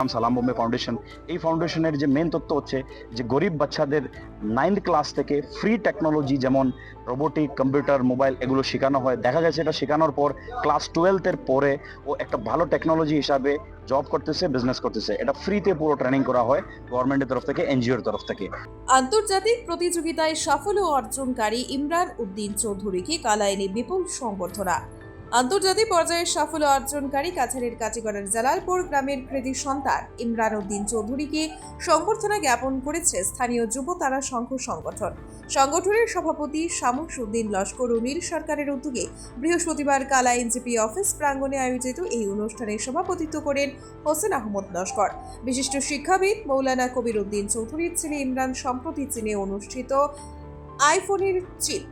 নাম সালাম বোম্বে ফাউন্ডেশন এই ফাউন্ডেশনের যে মেন তত্ত্ব হচ্ছে যে গরিব বাচ্চাদের নাইন্থ ক্লাস থেকে ফ্রি টেকনোলজি যেমন রোবোটিক কম্পিউটার মোবাইল এগুলো শেখানো হয়। দেখা গেছে এটা শেখানোর পর ক্লাস টুয়েলথের পরে ও একটা ভালো টেকনোলজি হিসাবে জব করতেছে বিজনেস করতেছে। এটা ফ্রিতে পুরো ট্রেনিং করা হয় গভর্নমেন্টের তরফ থেকে এনজিওর তরফ থেকে। আন্তর্জাতিক প্রতিযোগিতায় সাফল্য অর্জনকারী ইমরান উদ্দিন চৌধুরীকে কালাইনি বিপুল সংবর্ধনা। আন্তর্জাতিক পর্যায়ে সাফল্য অর্জনকারী কাছাড়ের কাটিগড়ের জালালপুর গ্রামের কৃতি সন্তান ইমরান উদ্দিন চৌধুরীকে সংবর্ধনা জ্ঞাপন করেছে স্থানীয় যুব তারা সংঘ সংগঠন। সংগঠনের সভাপতি শামুস উদ্দিন লস্কর ও সরকারের উদ্যোগে বৃহস্পতিবার কালা এনজিপি অফিস প্রাঙ্গণে আয়োজিত এই অনুষ্ঠানে সভাপতিত্ব করেন হোসেন আহমদ লস্কর। বিশিষ্ট শিক্ষাবিদ মৌলানা কবির উদ্দিন চৌধুরীর ছেলে ইমরান সম্প্রতি চীনে অনুষ্ঠিত আইফোনের চিপ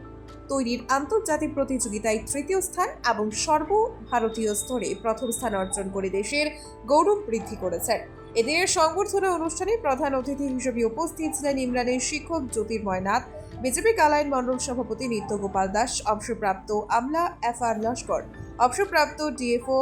তৈরির আন্তর্জাতিক প্রতিযোগিতায় তৃতীয় স্থান এবং সর্বভারতীয় স্তরে প্রথম স্থান অর্জন করে দেশের গৌরব বৃদ্ধি করেছেন। এদের সংবর্ধনা অনুষ্ঠানে প্রধান অতিথি হিসেবে উপস্থিত ছিলেন ইমরানের শিক্ষক জ্যোতির্ময় নাথ, বিজেপি কালাইন মণ্ডল সভাপতি নিত্য গোপাল দাস, অবসরপ্রাপ্ত আমলা এফ আর লস্কর, অবসরপ্রাপ্ত DFO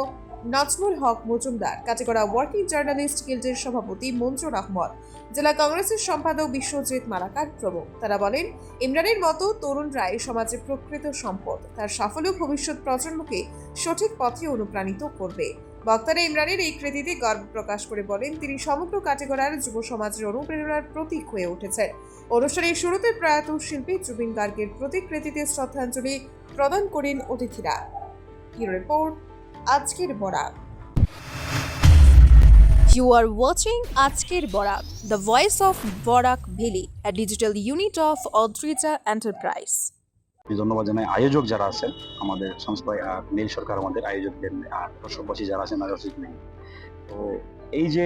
Najmul Haque Majumdar. Katigora working journalist গিল্ডের সভাপতি মঞ্জুর আহমদ। জেলা কংগ্রেসের সম্পাদক বিশ্বজিৎ মালাকার প্রমুখ। তারা বলেন, ইমরানের মতো তরুণরাই সমাজে প্রকৃত সম্পদ। তার সাফল্য ভবিষ্যৎ প্রজন্মকে সঠিক পথে অনুপ্রাণিত করবে। বক্তারা ইমরানের এই কৃতিতে গর্ব প্রকাশ করে বলেন, তিনি সমগ্র কাটেগড়ার যুব সমাজের অনুপ্রেরণার প্রতীক হয়ে উঠেছেন। অনুষ্ঠানের শুরুতে প্রয়াত শিল্পী জুবিন গার্গের প্রতিকৃতিতে শ্রদ্ধাঞ্জলি প্রদান করেন অতিথিরা। রিপোর্ট আজকের বরাক You are watching আজকের Barak the voice of Barak a digital unit of Odrija Enterprise আমি ধন্যবাদ জানাই আয়োজক যারা আছেন, আমাদের সংস্থায় আর নীল সরকার আমাদের আয়োজকদের আর দর্শকবাসী যারা আছেন আয়োজক নেই তো এই যে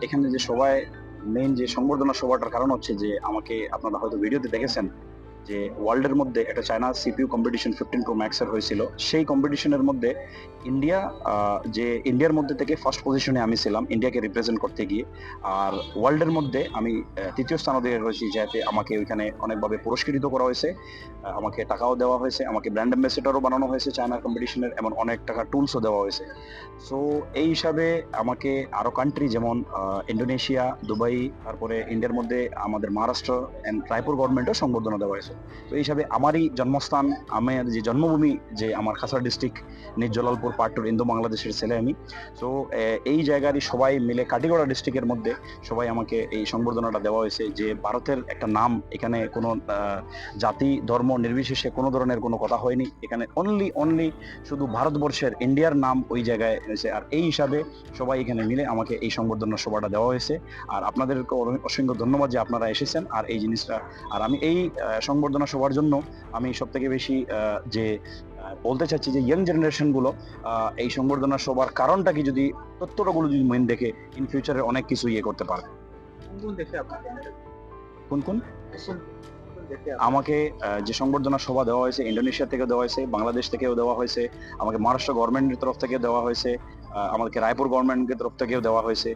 এখানে যে সবাই মেইন যে সংবর্ধনা সভাটার কারণ হচ্ছে যে, আমাকে আপনারা হয়তো ভিডিওতে দেখেছেন যে ওয়ার্ল্ডের মধ্যে একটা China CPU competition fifteen pro ম্যাক্সের হয়েছিল সেই কম্পিটিশনের মধ্যে ইন্ডিয়া যে ইন্ডিয়ার মধ্যে থেকে ফার্স্ট পজিশনে আমি ছিলাম ইন্ডিয়াকে রিপ্রেজেন্ট করতে গিয়ে। আর ওয়ার্ল্ডের মধ্যে আমি তৃতীয় স্থান অধিকার করেছি যাতে আমাকে ওইখানে অনেকভাবে পুরস্কৃত করা হয়েছে আমাকে টাকাও দেওয়া হয়েছে আমাকে ব্র্যান্ড অ্যাম্বাসেডারও বানানো হয়েছে চায়নার কম্পিটিশনের এমন অনেক টাকা টুলসও দেওয়া হয়েছে। সো এই হিসাবে আমাকে আরও কান্ট্রি যেমন আহ, ইন্দোনেশিয়া দুবাই তারপরে ইন্ডিয়ার মধ্যে আমাদের মহারাষ্ট্র অ্যান্ড রায়পুর গভর্নমেন্টও সংবর্ধনা দেওয়া হয়েছে। তো এই হিসাবে আমারই জন্মস্থান, আমার যে জন্মভূমি যে আমার খাসার ডিস্ট্রিক্ট জলালপুর পাট্টুর ইন্দো বাংলাদেশের ছেলে আমি। তো এই জায়গারই সবাই মিলে কাটিগড়া ডিস্ট্রিক্টের মধ্যে সবাই আমাকে এই সংবর্ধনাটা দেওয়া হয়েছে যে ভারতের একটা নাম, এখানে কোনো জাতি, ধর্ম নির্বিশেষে কোনো ধরনের কোনো কথা হয়নি। এখানে অনলি অনলি শুধু ভারতবর্ষের ইন্ডিয়ার নাম ওই জায়গায় এনেছে আর এই হিসাবে সবাই এখানে মিলে আমাকে এই সংবর্ধনা সভাটা দেওয়া হয়েছে। আর আপনাদেরকে অসংখ্য ধন্যবাদ যে আপনারা এসেছেন। আর এই জিনিসটা, আর আমি এই সংবর্ধনা সভার জন্য আমি সব থেকে বেশি যে বলতে চাচ্ছি যে ইয়াং জেনারেশনগুলো এই সংবর্ধনা সভার কারণটা কি যদি তথ্যটাগুলো যদি মেন দেখে ইন ফিউচারে অনেক কিছু ইয়ে করতে পারে। কোন কোন আমাকে যে সংবর্ধনা সভা দেওয়া হয়েছে ইন্দোনেশিয়া থেকে দেওয়া হয়েছে বাংলাদেশ থেকেও দেওয়া হয়েছে আমাকে মহারাষ্ট্র গভর্নমেন্টের তরফ থেকে দেওয়া হয়েছে আমাদেরকে রায়পুর গভর্নমেন্টের তরফ থেকেও দেওয়া হয়েছে।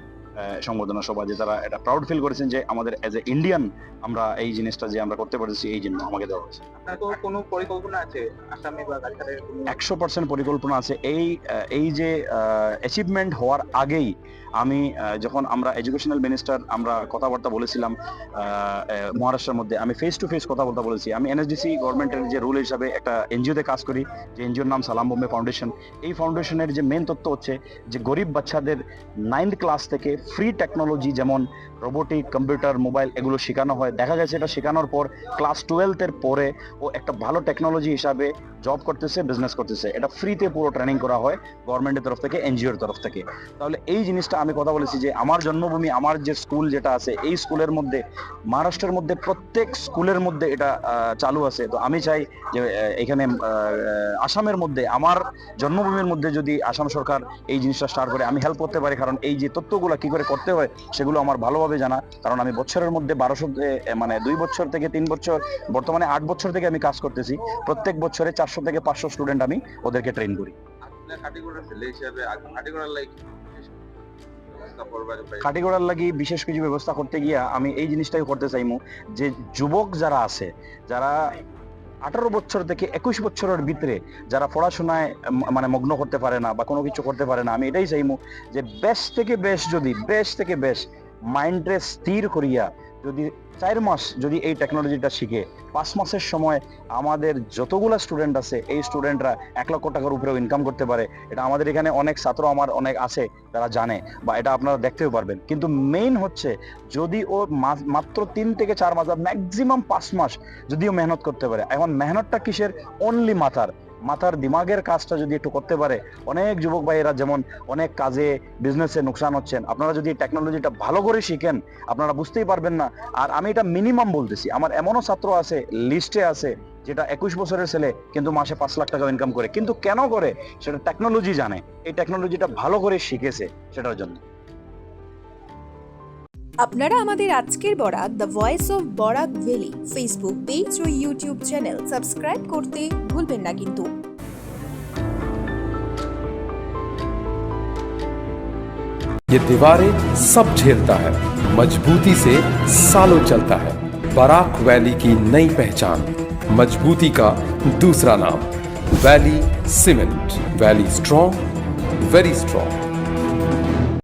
সংবর্ধনা সভা যে তারা এটা প্রাউড ফিল করেছেন যে আমাদের এজ এ ইন্ডিয়ান আমরা এই জিনিসটা যে আমরা করতে পারছি এই জন্য আমাকে দেওয়া হয়েছে। কোনো পরিকল্পনা আছে আসামে বা একশো পার্সেন্ট পরিকল্পনা আছে। এই এই যে অ্যাচিভমেন্ট হওয়ার আগেই আমি যখন আমরা এডুকেশনাল মিনিস্টার আমরা কথাবার্তা বলেছিলাম মহারাষ্ট্রের মধ্যে আমি ফেস টু ফেস কথাবার্তা বলেছি। আমি এনএসডিসি গভর্নমেন্টের যে রুল হিসাবে একটা এনজিওতে কাজ করি যে এনজিওর নাম সালাম বোম্বে ফাউন্ডেশন এই ফাউন্ডেশনের যে মেন তত্ত্ব হচ্ছে যে গরিব বাচ্চাদের নাইন্থ ক্লাস থেকে ফ্রি টেকনোলজি যেমন রোবোটিক কম্পিউটার মোবাইল এগুলো শেখানো হয়। দেখা গেছে এটা শেখানোর পর ক্লাস টুয়েলভের পরে ও একটা ভালো টেকনোলজি হিসাবে জব করতেছে বিজনেস করতেছে। এটা ফ্রিতে পুরো ট্রেনিং করা হয় গভর্নমেন্টের তরফ থেকে এনজিওর তরফ থেকে। তাহলে এই জিনিসটা আমি কথা বলেছি যে, আমার জন্মভূমি, আমার যে স্কুল যেটা আছে, এই স্কুলের মধ্যে, মহারাষ্ট্রের মধ্যে প্রত্যেক স্কুলের মধ্যে এটা চালু আছে। তো আমি চাই যে এখানে আসামের মধ্যে, আমার জন্মভূমির মধ্যে যদি আসাম সরকার এই জিনিসটা স্টার্ট করে, আমি হেল্প করতে পারি। কারণ এই যে তথ্যগুলো কি করে করতে হয়, সেগুলো আমার ভালোভাবে জানা। কারণ আমি বছরের মধ্যে বারোশো মানে দুই বছর থেকে তিন বছর, বর্তমানে আট বছর থেকে আমি কাজ করতেছি। প্রত্যেক বছরে চারশো থেকে পাঁচশো স্টুডেন্ট আমি ওদেরকে ট্রেন করি। কাটিগড়ার লাগি বিশেষ কিছু ব্যবস্থা করতে গিয়া আমি এই জিনিসটাই করতে চাইমু যে যুবক যারা আছে যারা আঠারো বছর থেকে একুশ বছরের ভিতরে যারা পড়াশোনায় মানে মগ্ন করতে পারে না বা কোনো কিছু করতে পারে না আমি এটাই চাইমু যে বেশ থেকে বেশ যদি বেশ থেকে বেশ মাইন্ডে স্থির করিয়া যদি চার মাস যদি এই টেকনোলজিটা শিখে, পাঁচ মাসের সময় আমাদের যতগুলা স্টুডেন্ট আছে, এই স্টুডেন্টরা এক লক্ষ টাকার উপরেও ইনকাম করতে পারে। এটা আমাদের এখানে অনেক ছাত্র আমার অনেক আছে, তারা জানে বা এটা আপনারা দেখতেও পারবেন। কিন্তু মেইন হচ্ছে যদি ও মাত্র তিন থেকে চার মাস ম্যাক্সিমাম পাঁচ মাস যদিও মেহনত করতে পারে, এখন মেহনতটা কিসের? অনলি মাথার। মাথার দিমাগের কাজটা যদি একটু করতে পারে, অনেক যুবক ভাইয়েরা যেমন অনেক কাজে বিজনেসে নোকসান হচ্ছেন, আপনারা যদি টেকনোলজিটা ভালো করে শিখেন, আপনারা বুঝতেই পারবেন না। আর আমি এটা মিনিমাম বলতেছি, আমার এমনও ছাত্র আছে লিস্টে আছে, যেটা একুশ বছরের ছেলে, কিন্তু মাসে পাঁচ লাখ টাকা ইনকাম করে। কিন্তু কেন করে? সেটা টেকনোলজি জানে। এই টেকনোলজিটা ভালো করে শিখেছে, সেটার জন্য। আপনারা আমাদের আজকের Barak the voice of Barak valley Facebook page O YouTube channel subscribe করতে ভুলবেন না কিন্তু ये दीवारें सब झेलता है मजबूती से सालों चलता है बराक वैली की नई पहचान मजबूती का दूसरा नाम Valley Cement Valley strong very strong